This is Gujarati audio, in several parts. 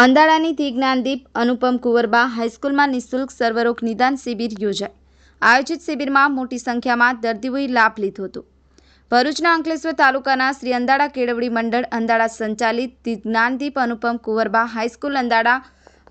અંદાળાની તિજ્ઞાનદીપ અનુપમ કુંવરબા હાઈસ્કૂલમાં નિઃશુલ્ક સર્વરોગ નિદાન શિબિર યોજાઈ આયોજિત શિબિરમાં મોટી સંખ્યામાં દર્દીઓએ લાભ લીધો હતો. ભરૂચના અંકલેશ્વર તાલુકાના શ્રી અંદાડા કેળવણી મંડળ અંદાડા સંચાલિત તિજ્ઞાનદીપ અનુપમ કુંવરબા હાઈસ્કૂલ અંદાડા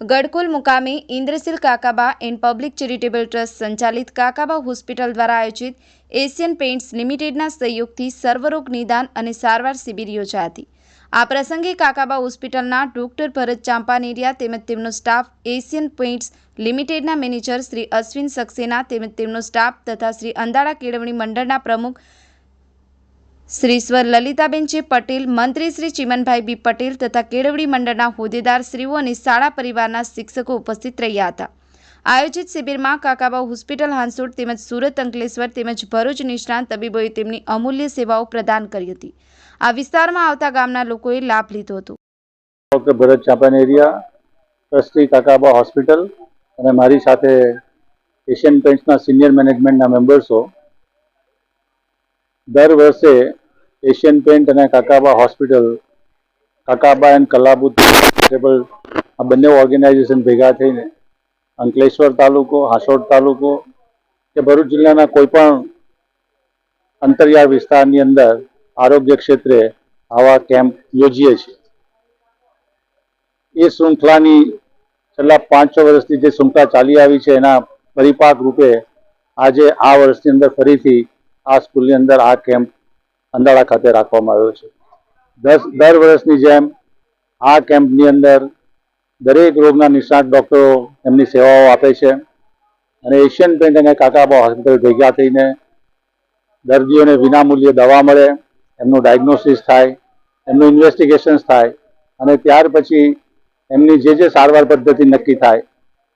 ગડકુલ મુકામે Indrashil Kakaba and public charitable trust સંચાલિત કાકાબા હોસ્પિટલ દ્વારા આયોજિત એશિયન પેઇન્ટ્સ લિમિટેડના સહયોગથી સર્વરોગ નિદાન અને સારવાર શિબિર યોજાઈ હતી. આ પ્રસંગે કાકાબા હોસ્પિટલના ડોક્ટર ભરત ચાંપાનેરિયા તેમજ તેમનો સ્ટાફ એશિયન પેઇન્ટ્સ લિમિટેડના મેનેજર શ્રી અશ્વિન સક્સેના તેમજ તેમનો સ્ટાફ તથા શ્રી અંધાડા કેળવણી મંડળના પ્રમુખ શ્રી સ્વર લલિતાબેન જે પટેલ, મંત્રી શ્રી ચિમનભાઈ બી પટેલ તથા કેળવણી મંડળના હોદ્દેદાર શ્રીઓ અને શાળા પરિવારના શિક્ષકો ઉપસ્થિત રહ્યા હતા. આયોજિત શિબિરમાં કાકાબા હોસ્પિટલ હાંસોડ તેમજ સુરત અંકલેશ્વર તેમજ ભરૂચ નિષ્ણાંત તબીબોએ તેમની અમૂલ્ય સેવાઓ પ્રદાન કરી હતી. આ વિસ્તારમાં આવતા ગામના લોકોએ લાભ લીધો હતો. Doctor Bharat Champaneriya trustee Kakaba hospital અને મારી સાથે એશિયન પેન્ટ્સના સિનિયર મેનેજમેન્ટના મેમ્બર્સો. દર વર્ષે એશિયન પેન્ટ અને કાકાબા હોસ્પિટલ, કાકાબા એન્ડ કલાબુ આ બંને ઓર્ગેનાઇઝેશન ભેગા થઈને અંકલેશ્વર તાલુકો હાસોડ તાલુકો કે ભરૂચ જિલ્લાના કોઈ પણ અંતરિયાળ વિસ્તારની અંદર આરોગ્ય ક્ષેત્રે આવા કેમ્પ યોજીએ છીએ. એ શૃંખલાની છેલ્લા પાંચ છ વર્ષથી જે શૃંખલા ચાલી આવી છે એના પરિપાક રૂપે આજે આ વર્ષની અંદર ફરીથી આ સ્કૂલની અંદર આ કેમ્પ અંદાળા ખાતે રાખવામાં આવ્યો છે. દસ, દર વર્ષની જેમ આ કેમ્પની અંદર દરેક રોગના નિષ્ણાત ડૉક્ટરો એમની સેવાઓ આપે છે. અને એશિયન પેન્ટ અને કાકાબા હોસ્પિટલ ભેગા થઈને દર્દીઓને વિનામૂલ્યે દવા મળે, એમનું ડાયગ્નોસિસ થાય, એમનું ઇન્વેસ્ટિગેશન્સ થાય અને ત્યાર પછી એમની જે જે સારવાર પદ્ધતિ નક્કી થાય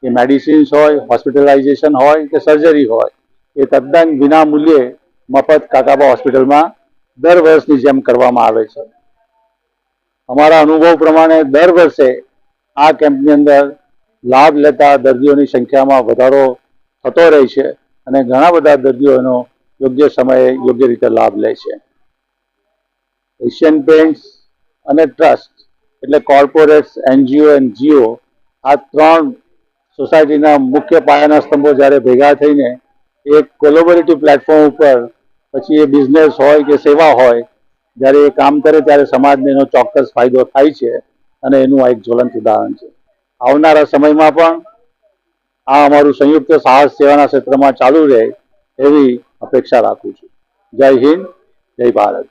એ મેડિસિન્સ હોય હોસ્પિટલાઇઝેશન હોય, કે સર્જરી હોય, એ તદ્દન વિનામૂલ્યે મફત કાકાબા હોસ્પિટલમાં દર વર્ષની જેમ કરવામાં આવે છે. અમારા અનુભવ પ્રમાણે દર વર્ષે આ કેમ્પની અંદર લાભ લેતા દર્દીઓની સંખ્યામાં વધારો થતો રહે છે અને ઘણા બધા દર્દીઓ એનો યોગ્ય સમયે યોગ્ય રીતે લાભ લે છે. એશિયન પેન્ટ્સ અને ટ્રસ્ટ એટલે કોર્પોરેટ્સ, એનજીઓ એન્ડ જીઓ આ ત્રણ સોસાયટીના મુખ્ય પાયાના સ્તંભો જ્યારે ભેગા થઈને એક કોલોબરેટિવ પ્લેટફોર્મ ઉપર પછી એ બિઝનેસ હોય કે સેવા હોય, જ્યારે એ કામ કરે ત્યારે સમાજને એનો ચોક્કસ ફાયદો થાય છે. અને એનું આ એક જ્વલંત ઉદાહરણ છે. આવનારા સમયમાં પણ આ અમારું સંયુક્ત સાહસ સેવાના ક્ષેત્રમાં ચાલુ રહે એવી અપેક્ષા રાખું છું. જય હિન્દ, જય ભારત.